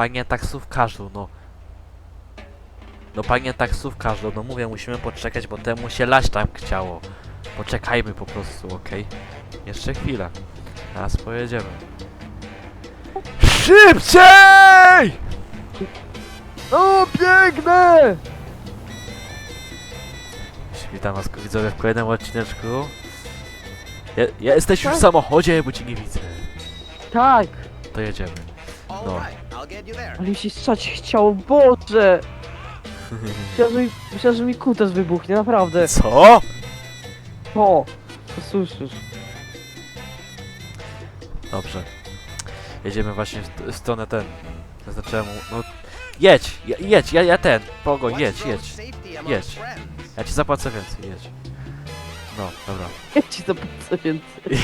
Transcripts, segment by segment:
Panie taksówkarzu, no. No panie taksówkarzu, no mówię, musimy poczekać, bo temu się lać tam chciało. Poczekajmy po prostu, okej? Jeszcze chwilę. Teraz pojedziemy. Szybciej! O, piękne! Witam was widzowie w kolejnym odcineczku. Ja, ja jesteś już w samochodzie, bo cię nie widzę. Tak, To jedziemy. No. Ale mi się strzać chciało, Boże! Myślałem, że mi, myślałem, że mi kutas wybuchnie, naprawdę. Co? O, to słyszysz. Dobrze. Jedziemy właśnie w, w stronę ten. Zaznaczyłem mu. No. Jedź! je- Jedź, ja, ja ten. Pogoń, jedź, jedź. Jedź. Ja ci zapłacę więcej, jedź. No, dobra. Ja ci zapłacę więcej.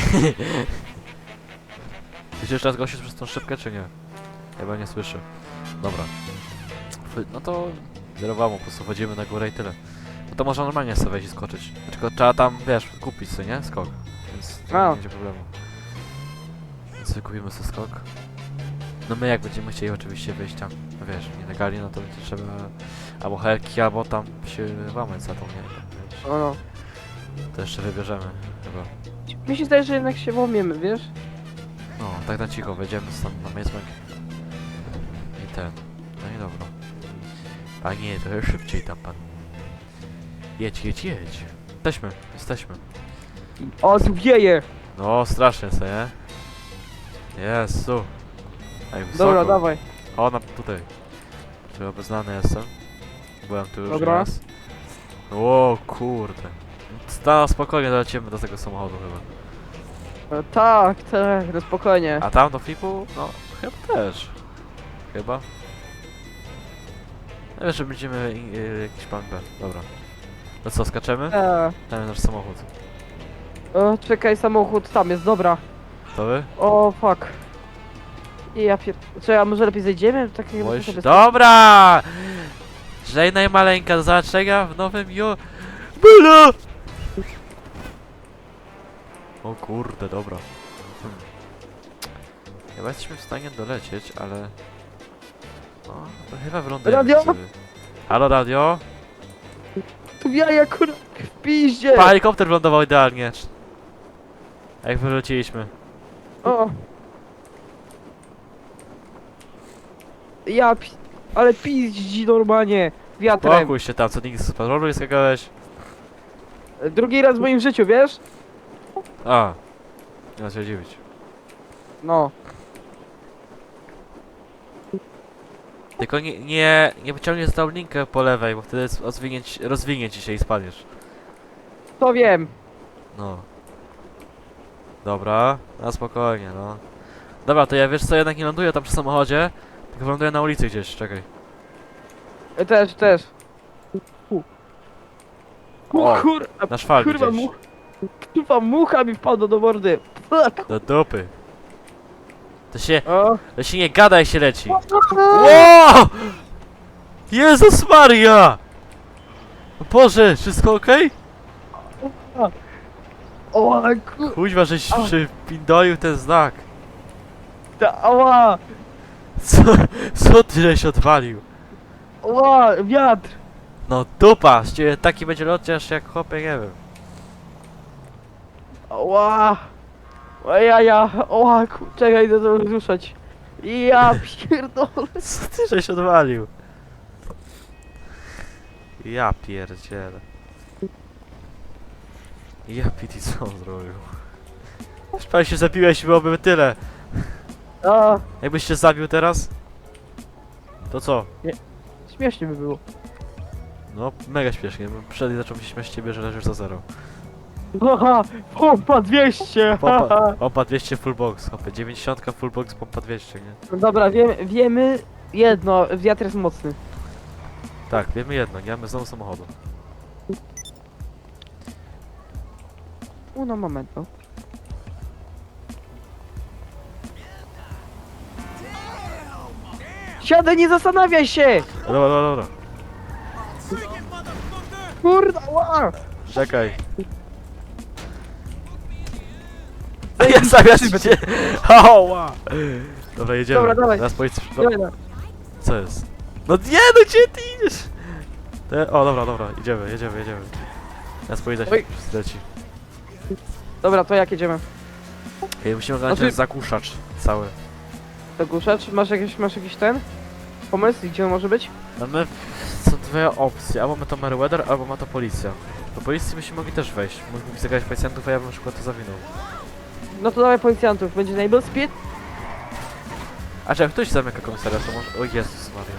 Wiecie jeszcze raz gościu przez tą szybkę, czy nie? Chyba nie słyszę. Dobra. No to zerowamo, po prostu wchodzimy na górę i tyle. No to można normalnie sobie wejść i skoczyć. Tylko trzeba tam, wiesz, kupić sobie, nie? Skok. Więc to A. nie będzie problemu. Więc sobie kupimy sobie skok. No my jak będziemy chcieli oczywiście wyjść tam, no wiesz, nielegalnie, no to będzie trzeba albo helki, albo tam się łamać za tą, nie wiesz. O, no. To jeszcze wybierzemy chyba. Mi się zdaje, że jednak się łomiemy, wiesz? No, tak na cicho, wejdziemy stąd na Maze Bank. I ten. No i dobra. Panie, trochę szybciej tam pan. Jedź, jedź, jedź. Jesteśmy, jesteśmy. O, tu wieje! No, strasznie se, nie? Jezu. Ej, wysoko. Dobra, dawaj. O, na, tutaj. Czy obeznany jestem? Byłem tu już Dobra. raz. O, kurde. Sta, spokojnie dolecimy do tego samochodu chyba. E, tak, tak, no spokojnie. A tam do flipu? No, chyba też. Chyba. No wiesz, że będziemy y, jakiś plan B. Dobra. No co, skaczemy? E, Tam jest nasz samochód. o, czekaj, samochód tam jest, dobra. To wy? O, fuck. I ja pier... Czy a może lepiej zejdziemy? Tak jakby Boisz sobie- Dobra! Żejna i maleńka, zaczega w nowym jo... Byle! O kurde, dobra. Hmm. Chyba jesteśmy w stanie dolecieć, ale... No, to chyba wylądujemy Radio? sobie. Halo radio? Tu wieje, kur... w piździe! Pa, helikopter wylądował idealnie. Jak wyrzuciliśmy. O. Ja pi... Ale piździ normalnie. Wiatrem. Pokój się tam, co nigdy z patrolu nie skakałeś. Drugi raz w moim życiu, wiesz? A. Nie ma się dziwić. No. Tylko nie, nie, nie wyciągniesz za tą linkę po lewej, bo wtedy rozwinięć, rozwinie ci się i spadniesz. To wiem. No. Dobra, na spokojnie, no. Dobra, to ja wiesz co, jednak nie ląduję tam przy samochodzie, tylko ląduję na ulicy gdzieś, czekaj. E, Też, też. O, O, kur... Na szwalni Kurwa, gdzieś. much... Kurwa, mucha mi wpadła do mordy. Fuck. Do dupy. To się, O. to się nie gada jak się leci. Wow! Jezus Maria! Boże, wszystko okej? O, kur... Kuźwa, żeś A. przypindoił ten znak. Ta, ała! Co, co ty żeś odwalił? Ała, wiatr! No dupa, z ciebie taki będzie lociarz jak chłopie, nie wiem. Ała! O ja, ja, ku... czekaj, idę to ruszać. Ja pierdolę. Co ty żeś odwalił? Ja pierdzielę. Ja piti co on zrobił? Już prawie się zabiłeś i byłoby tyle. A, Jakbyś się zabił teraz? To co? śmiesznie by było. No, mega śmiesznie, bo przed zaczął mi się śmiać z ciebie, że leżysz za zero. Haha, pompa 200! Pompa, haha. pompa 200 full box, hopie, 90 full box, pompa 200, nie? Dobra, wiemy, wiemy jedno, wiatr jest mocny. Tak, wiemy jedno, nie mamy znowu samochodu. Uno momento. Siadaj, nie zastanawiaj się! Dobra, dobra, dobra. Kurda, ła! Czekaj. Zamiast cię... Oła! Dobra, jedziemy. Dobra, dawaj. Teraz. Dawaj, dawaj. Co jest? No nie, no gdzie ty idziesz? Te, o, dobra, dobra, idziemy, jedziemy, jedziemy. Ja spojrzę się, Oj. leci. Dobra, to jak jedziemy? Ej, musimy oglądać Znaczy- ten zakuszacz cały. Zagłuszacz? Masz jakiś, masz jakiś ten? Pomysł, gdzie on może być? Mamy, są dwie opcje, albo ma to Meriwether, albo ma to policja. Do policji byśmy mogli też wejść, mógłby zagrać policjantów, a ja bym na przykład to zawinął. No to dawaj policjantów, będzie Speed? A czy jak ktoś zamyka komisariat, to może... O Jezus Maria.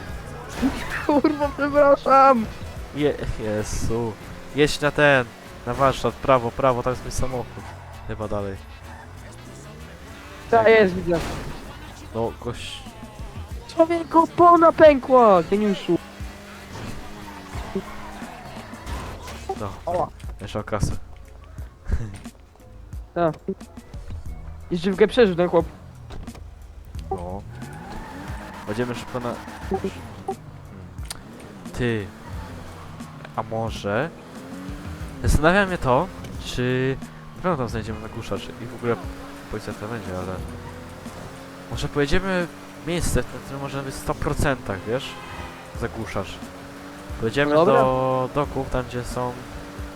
Kurwa, przepraszam! Je, Jezu. Jedź na ten, na warsztat, prawo, prawo, tam jest mój samochód. Chyba dalej. Ta jest, widzę. No, gość... Człowieku, opona pękła! Geniuszu. No, Oła. jeszcze o kasę. Jeszcze w przeżył ten chłop. No. Będziemy szybko na... Ty. A może... Zastanawia mnie to, czy... Na pewno tam znajdziemy zagłuszacz i w ogóle policja to będzie, ale... Może pojedziemy w miejsce, w którym może być 100%, wiesz? Zagłuszacz. Pojedziemy Dobra. do doków, tam gdzie są...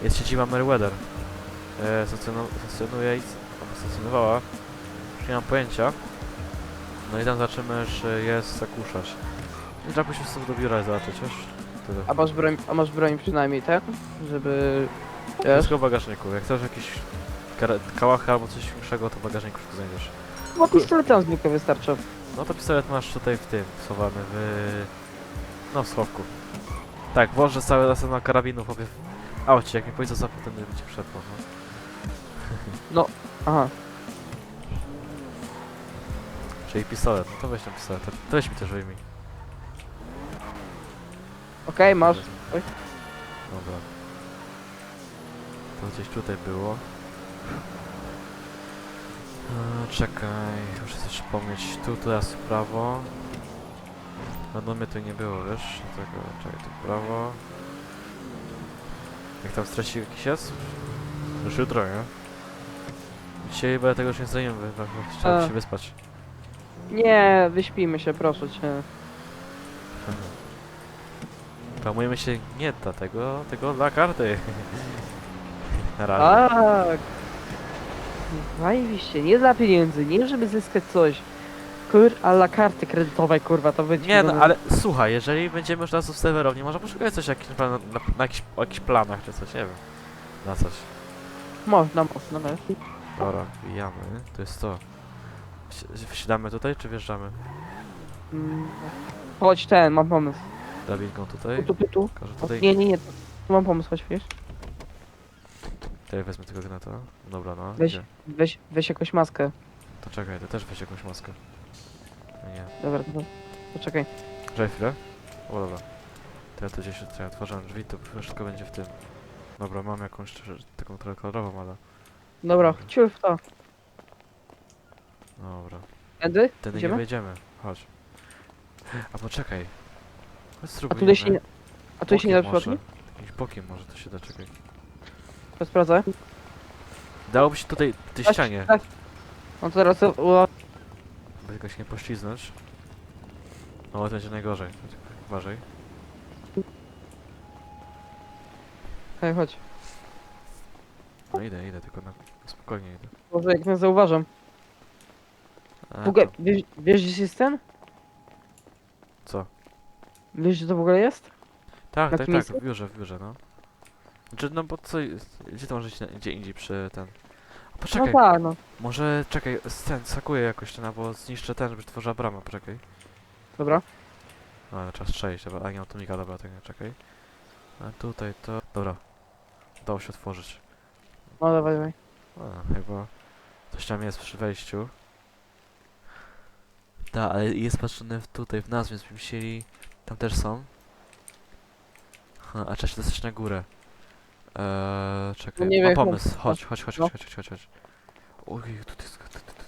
Jest siedziba Meriwether. E, stacjonu- stacjonuje i... stacjonowała. Już nie mam pojęcia. No i tam zobaczymy, czy jest zagłuszacz. I trzeba pójść sobie do biura i zobaczyć, wiesz? Tyle. A masz broń, a masz broń przynajmniej, tak? Żeby... Wiesz? Wszystko w bagażniku. Jak chcesz jakiś kałachy albo coś większego, to w bagażniku wszystko znajdziesz. No pistolet tam zwykle wystarcza. No to pistolet masz tutaj w tym, schowany w... No w schowku. Tak, włożę cały zasad na karabinów, powiem. Aucie, jak mi policja zapyta, to będzie przepał, no. Aha. Czyli pistolet, no to weź ten pistolet, to to weź mi też wyjmij. Okej, masz. Oj. Dobra. To gdzieś tutaj było. Czekaj, muszę coś przypomnieć. Tu teraz w prawo. Na domie tu nie było, wiesz? Tego, czekaj, tu w prawo. Jak tam straci jakiś jest? Już jutro, nie? Dzisiaj bo ja tego już nie zdejmiemy, bo trzeba A. się wyspać. Nie, wyśpijmy się, proszę cię. Promujemy się nie dla tego, tylko dla karty. Na razie. Tak. Zajebiście, nie dla pieniędzy, nie żeby zyskać coś. Kur, a dla karty kredytowej, kurwa, to będzie... Nie no, ale słuchaj, jeżeli będziemy już raz w serwerowni, może poszukać coś jakiś, na, na, na, jakichś, o jakichś planach czy coś, nie wiem. Na coś. Można, można, no. Dobra, wbijamy. To jest to. Wsi- Wsiadamy tutaj, czy wjeżdżamy? Mm, Chodź ten, mam pomysł. Drabinką tutaj. Tu, tu, tu. Każę tutaj. Nie, nie, nie. Tu mam pomysł, chodź, wiesz? Tutaj wezmę tego gnata. Dobra, no. Weź. Gdzie? Weź, weź jakąś maskę. To czekaj, ty też weź jakąś maskę. No Nie. Dobra, to poczekaj. Czekaj chwilę. O dobra. To ja tu gdzieś tutaj otworzyłem drzwi, to wszystko będzie w tym. Dobra, mam jakąś taką trochę kolorową, ale... Dobra, ciul w to. Dobra. Tędy? Wtedy nie Idziemy? wejdziemy. Chodź. A poczekaj. Chodź A spróbujmy. tutaj się nie... A tutaj się nie da Bokiem może. Jakimś bokiem może to się da, czekaj. To sprawdzę. Dałoby się tutaj, w tej ścianie, tak. No to teraz... O, by jakoś nie pośliznąć. No, ale to będzie najgorzej. Uważaj. hej, chodź. No idę, idę, tylko na spokojnie idę. Może jak mnie zauważam. A, W ogóle, to- wiesz, wiesz gdzie jest ten? Co? Wiesz gdzie to w ogóle jest? Tak, Na tak, tym tak, miejscu? w biurze, w biurze, no. Znaczy, no bo co, jest- gdzie to może na- gdzie indziej przy ten... A poczekaj, No tak, no. może, czekaj, z ten, sakuję jakoś ten, albo zniszczę ten, żeby tworzyła brama, poczekaj. Dobra. No, ale trzeba strzelić, dobra, a nie mam tunika, dobra, tak nie, czekaj. A tutaj to... Dobra. Udało się otworzyć. No dawaj, dawaj. A, chyba coś tam jest przy wejściu. Da, ale jest patrzone w, tutaj w nas, więc byśmy musieli... Tam też są. Ha, a trzeba się dostać na górę. Eee, czekaj, nie mam wiem, pomysł. chodź. Chodź, chodź, chodź, No. chodź, chodź, chodź, chodź. Oj, tutaj jest... tu, tu, tu.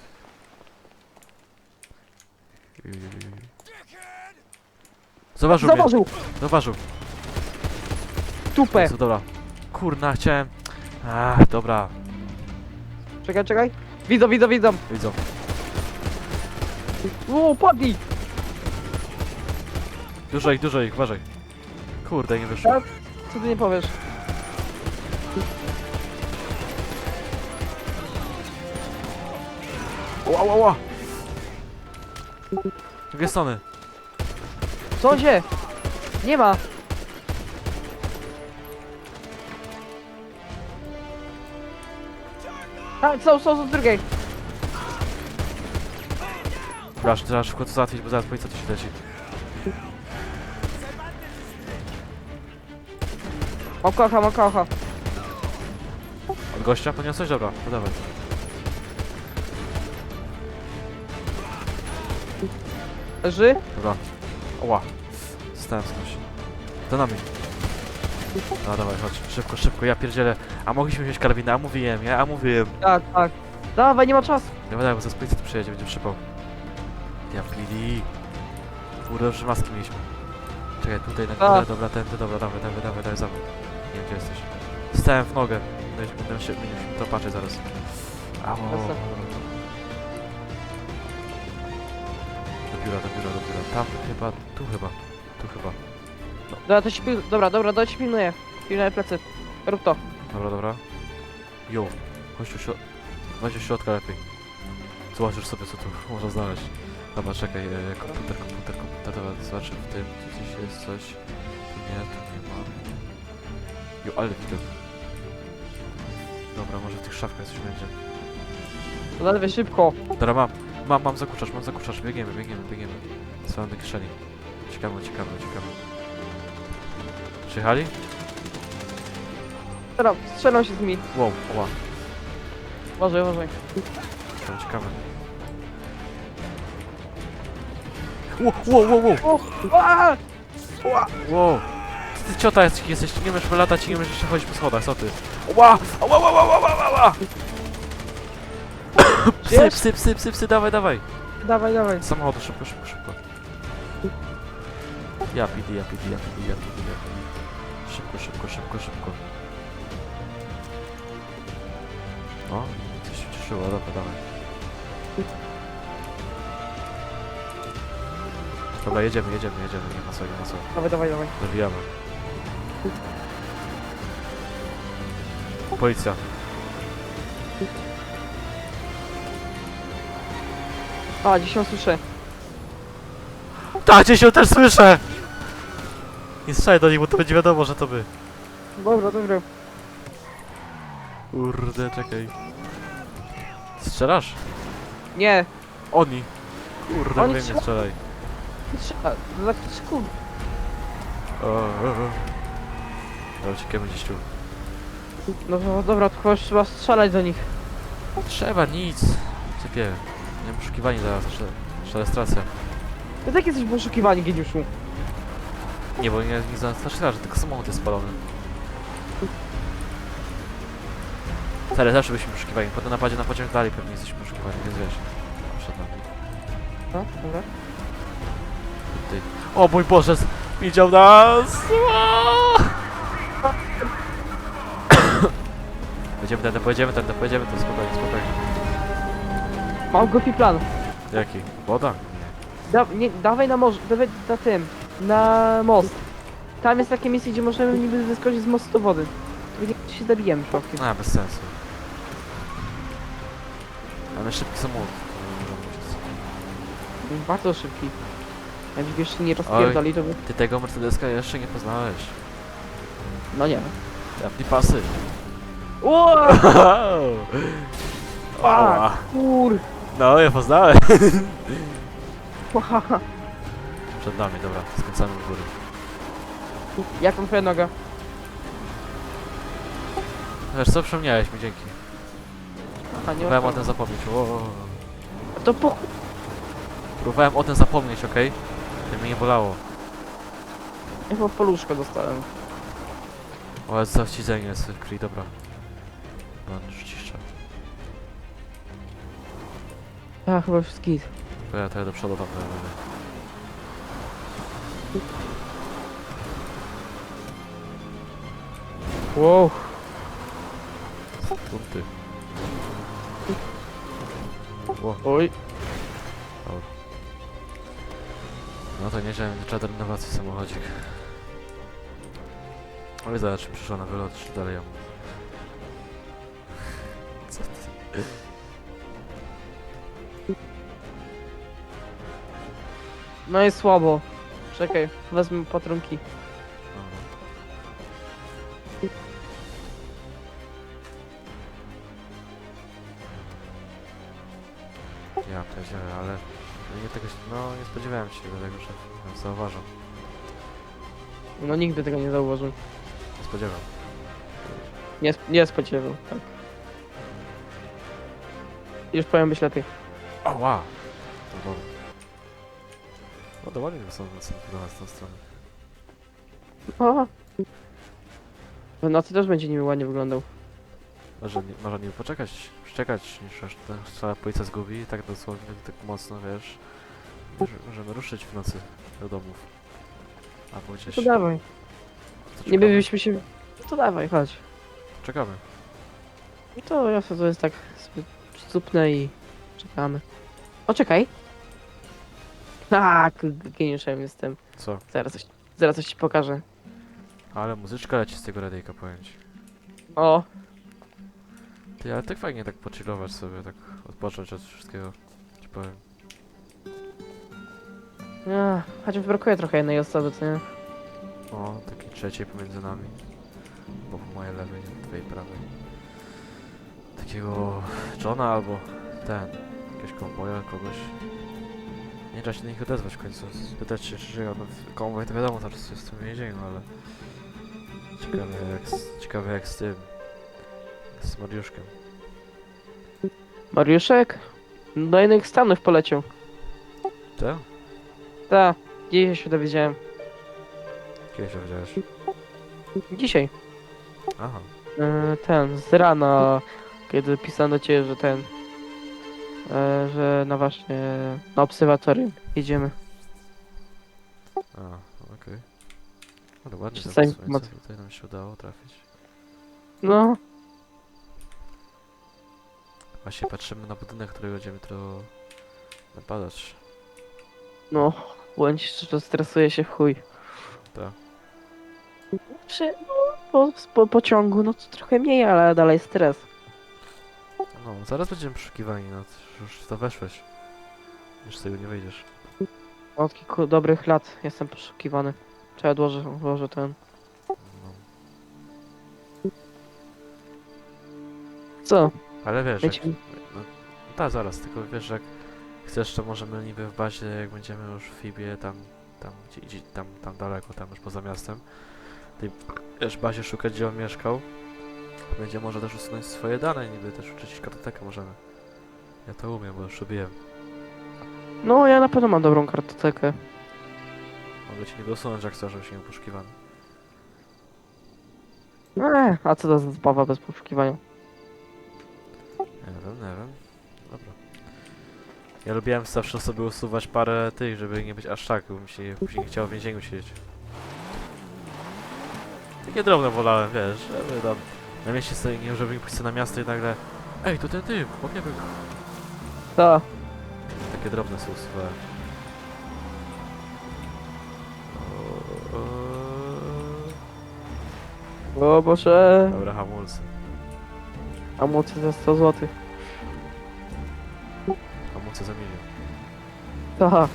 Ej, ej, ej, ej. Zauważył mnie, zauważył. Tupę! Jezu, dobra. Kurna, chciałem... Ach, dobra. Czekaj, czekaj. Widzą, widzą, widzą. Widzą. Uuu, padnij! Dużo ich, dużo ich, uważaj. Kurde, nie wyszło. Tak? Co ty nie powiesz? Ła, ła, ła! Z drugiej strony. Co się? Nie ma! Tak, są, są, są z drugiej. Dobra, trzeba szybko to załatwić, bo zaraz policja tu się leci. Mam kocha, mam kocha. Od gościa podniosłeś? Dobra, to dawaj. Leży? Dobra. Oła. Zostałem skądś. To nami. No dawaj, chodź. Szybko, szybko, ja pierdzielę. A mogliśmy wziąć karabinę, a mówiłem, ja, a mówiłem. Tak, tak. Dawaj, nie ma czasu. Dawaj, dawaj, bo zaraz policja tu przyjedzie, będzie szybko. Ja pili. Kurde, już maski mieliśmy. Czekaj, tutaj na górę, A. dobra, tędy, dobra, dawaj, dawaj, dawaj, dawaj, mną. Nie wiem, gdzie jesteś. Stałem w nogę. Będę się, będę się to patrzeć zaraz. Ało. Jasne. Do biura, do biura, do biura. Tam chyba, tu chyba, tu chyba. Dobra, to się pil... Dobra, dobra, to się pilnuję. Pilnuję plecy. Rób to. Dobra, dobra. Jo, chodź tu środ... Weź do środka lepiej. Zobaczysz sobie, co tu można znaleźć. Dobra, czekaj, e, komputer, komputer, komputer, dobra, zobaczę w tym, gdzieś jest coś. Tu nie, tu nie ma. Jo, ale widzę. Dobra, może w tych szafkach coś będzie. Zaledwie szybko. Dobra, mam, mam, mam zakuczacz, mam zakuczacz, biegniemy, biegniemy, biegniemy. Swoją do kieszeni. Ciekawe, ciekawe, ciekawe. Przyjechali? Strzelam, strzelam się z nimi. Wow, oła, Uważaj, uważaj. to ciekawe. Wow, wow, wow, wow! Aaa! Wow! Ty ciota jest, jesteś, ty nie umiesz wylatać i nie umiesz jeszcze chodzić po schodach, co ty? Ła! Ła, ła, ła, ła, ła, ła, ła! Psy, psy, psy, psy, psy, dawaj, dawaj! Dawaj, dawaj. Z samochodu, szybko, szybko, szybko. Ja pidi, ja pidi, ja pidi, ja pidi, ja pidi. Szybko, szybko, szybko, szybko. O, coś się cieszyło, dobra, dawaj. Dobra, jedziemy, jedziemy, jedziemy, nie ma co, nie ma co. Dawaj, dawaj, dawaj. Zawijamy. Policja. A, ją słyszę. Tak, gdzieś ją też słyszę! Nie strzelaj do nich, bo to będzie wiadomo, że to my. Dobra, dobra. Kurde, czekaj. Strzelasz? Nie. Oni. Kurde, Oni Oni nie strzela- strzelaj. Trzeba. Za sekund. O, o, o. Dobra, uciekamy gdzieś tu. No to dobra, to chyba trzeba strzelać do nich. Trzeba, nic. Sypie. Nie poszukiwani zaraz, sze- szalestracja. Ty tak jesteś poszukiwani, geniuszu. Nie, bo nie, nie za że tylko samochód jest spalony. Stary, zawsze byliśmy poszukiwani. Po tym napadzie na pociąg dalej pewnie jesteśmy poszukiwani, więc wiesz. Przed nami. No, dobra. Ty. O mój Boże, widział nas! Pojedziemy tędy, pojedziemy tędy, pojedziemy to spokojnie, spokojnie. Mam głupi plan. Jaki? Woda? Da, nie, dawaj na morze, dawaj na tym, na most. Tam jest takie miejsce, gdzie możemy niby wyskoczyć z mostu do wody. Nie się zabijemy przypadkiem. A, bez sensu. Mamy szybki samochód. Bardzo szybki. Jakbyś jeszcze nie rozpierdali, to by... Ty tego Mercedeska jeszcze nie poznałeś. No nie. Dawni pasy. Ała. Kur... No, ja poznałem. Ła. Przed nami, dobra, skręcamy w góry. Jak tam twoja noga? Wiesz co, przypomniałeś mi, dzięki. A nie Próbowałem o tym zapomnieć, o, To po... Próbowałem o tym zapomnieć, okej? Okay? mnie nie bolało. Ja chyba paluszkę dostałem. O, jest zawścidzenie jest krwi, dobra. Pan już ciszcza. A, chyba skid. To ja, to ja do przodu tam będę. Wow. Punkty. O, Oj. no to nieźle, trzeba do renowacji samochodzik. Ale zobacz, przyszła na wylot, czy dalej ją. Co ty? No jest słabo. Czekaj, wezmę patronki. Ja pierdzielę, ale no nie tego, się- no nie spodziewałem się tego, że zauważam. No nigdy tego nie zauważył. Nie spodziewam. Nie, sp- nie spodziewał, tak. Już powiem być lepiej. Ała! To dobra. No to ładnie są, do nas tą stronę. O! W nocy też będzie nimi ładnie wyglądał. Może nie, może nie poczekać, przeczekać, niż aż ta cała policja zgubi i tak dosłownie, tak mocno, wiesz. Że, możemy ruszyć w nocy do domów. Albo gdzieś. To dawaj. To Nie czekamy. byliśmy się... To dawaj, chodź. Czekamy. No to jasne, to jest tak sobie stópne i czekamy. O, czekaj. Tak, geniuszem jestem. Co? Zaraz coś, zaraz coś ci pokażę. Ale muzyczka leci z tego radyjka, powiem ci. O, Ty, ale tak fajnie tak pochillować sobie, tak odpocząć od wszystkiego. Ci powiem. ja, chociaż brakuje trochę jednej osoby, co nie? O, takiej trzeciej pomiędzy nami. Bo po mojej lewej, twojej prawej. Takiego Johna albo ten. Jakiegoś komboja, kogoś. Nie da się do nich odezwać w końcu. Spytać się, czy żyją. No, konwoj to wiadomo, teraz jest w tym więzieniu, ale... Ciekawe jak z, ciekawe jak z tym. Z Mariuszkiem. Mariuszek? Do innych Stanów poleciał. Tak? Tak, dzisiaj się dowiedziałem. Kiedy się widziałeś? Dzisiaj. Aha. E, ten, z rana, kiedy pisałem do ciebie, że ten, e, że no właśnie na obserwatorium jedziemy. A, okej. Ale ładnie tam słońce tutaj nam się udało trafić. No, Właśnie patrzymy na budynek, który będziemy to napadać. no, bądź szczerze, stresuję się w chuj. Tak. Przy, no, po, po pociągu, no to trochę mniej, ale dalej stres. No, zaraz będziemy przeszukiwani, no to już w to weszłeś. Już z tego nie wyjdziesz. Od kilku dobrych lat jestem poszukiwany. Czy ja odłożę, odłożę ten. Co? Ale wiesz, jak, no, tak, zaraz, tylko wiesz, jak chcesz, to możemy niby w bazie, jak będziemy już w Fibie, tam, tam, gdzie, gdzie, tam, tam daleko, tam już poza miastem, tej, wiesz, bazie szukać, gdzie on mieszkał, będzie może też usunąć swoje dane, niby też uczyć kartotekę możemy. Ja to umiem, bo już robiłem. no ja na pewno mam dobrą kartotekę. Mogę ci niby usunąć, jak chcesz, się nie poszukiwany. Eee, a co to za zabawa bez poszukiwania? Nie wiem, nie wiem. Dobra. Ja lubiłem zawsze sobie usuwać parę tych, żeby nie być aż tak, bo mi się później nie chciało w więzieniu siedzieć. Takie drobne wolałem, wiesz, żeby tam na mieście sobie nie, żeby pójść na miasto i nagle Ej, to ten typ, bo nie wiem. To, Takie drobne sobie usuwałem. O, Boże, Dobra, hamulce. amucy za 100 zł. Hamulce za milion. Aha,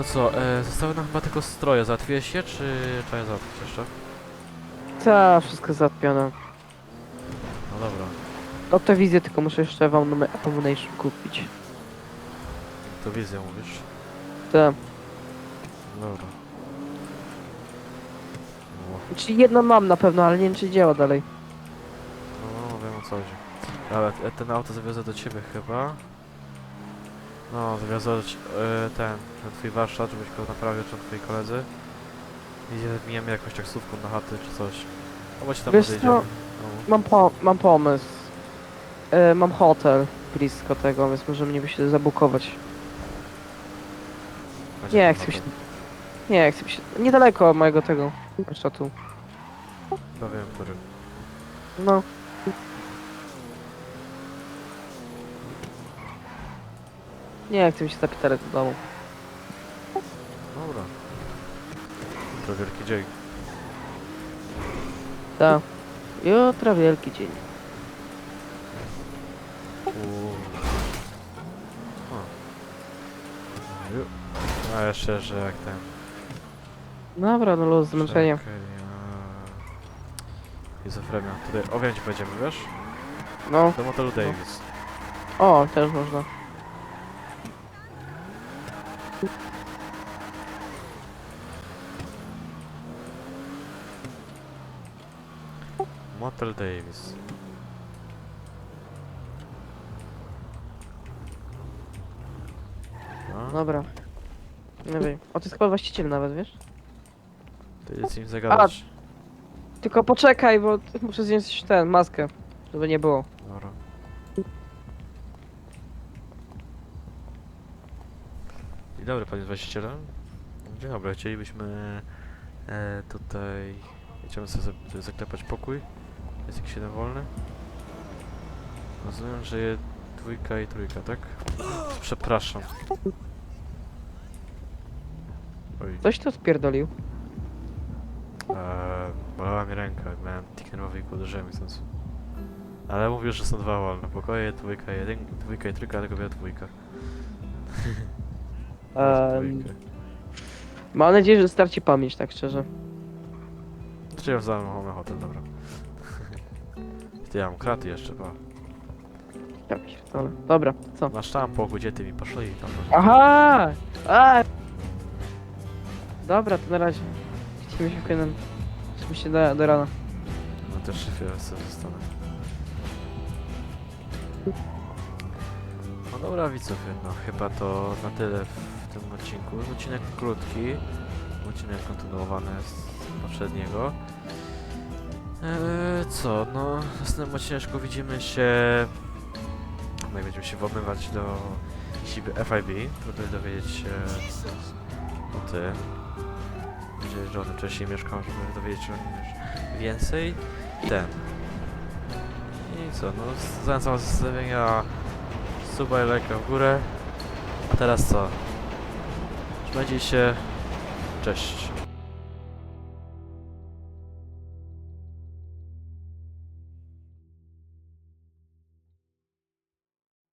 To co, e, zostały nam chyba tylko stroje. Załatwiłeś się, czy trzeba je załatwić jeszcze? ta, wszystko zatpione. No dobra. No te wizje tylko muszę jeszcze wam Abomination kupić. To wizję mówisz? Te, Dobra. No, czyli jedno mam na pewno, ale nie wiem czy działa dalej. no, no wiem o co chodzi. Ale ten auto zawiozę do ciebie chyba. No, ci- e, ten, na twój warsztat, żebyś go naprawił, czy twoi koledzy. I wbijemy jakąś taksówką na chaty, czy coś. Albo ci tam Wiesz co? No. Mam, po, mam pomysł. E, mam hotel blisko tego, więc możemy niby się zabukować. Będzie Nie, ten chcę się... Nie, chcę się... Niedaleko mojego tego warsztatu. Chyba wiem, który. No. Nie chcę mi się zapitalać do domu. Dobra. To wielki dzień. Tak. Jutro wielki dzień. Uuu. O. Ju. A jeszcze, że jak ten... Dobra, no luz, zmęczenie. Czekaj, a... Schizofrenia. Tutaj owięć będziemy, wiesz? No. Do motelu Davis. O, też można. Motel Davis. No, Dobra. Nie wiem. O, to jest chyba właściciel nawet, wiesz? to jest im zagadać. Tylko poczekaj, bo muszę zdjąć ten, maskę. Żeby nie było. Dobra. Dzień dobry panie właściciele. Dzień dobry, chcielibyśmy e, tutaj... Chciałbym sobie za- zaklepać pokój. Jest jakiś jeden wolny. Rozumiem, że je dwójka i trójka, tak? Przepraszam. Oj, Coś tu spierdolił. e, bolała mi ręka, miałem tik nerwowy i uderzyłem chcąc. Ale mówił, że są dwa wolne pokoje, dwójka, jeden, dwójka i trójka, tylko miała dwójka. Ehm, Dwójkę. mam nadzieję, że starci pamięć, tak szczerze. Czy ja mamy hotel, dobra. Ty, ja mam kraty jeszcze, pa. Ja pierdolę. Dobra, co? Masz tam pokój, gdzie ty mi poszli i tam. Aha! A! Dobra, to na razie. Widzimy się w kolejnym. Widzimy się do, do rana. No też szyfie sobie zostanę. No dobra widzowie, no chyba to na tyle w tym odcinku. Odcinek krótki, odcinek kontynuowany z poprzedniego. Eee, co, no w następnym odcineczku widzimy się... No i będziemy się włamywać do siedziby FIB, żeby dowiedzieć się o tym. Gdzie Johnny wcześniej mieszkał, żeby dowiedzieć się o nim już więcej. I ten. I co, no zachęcam was zostawienia suba i lajka w górę. A teraz co? Trzymajcie się. Cześć.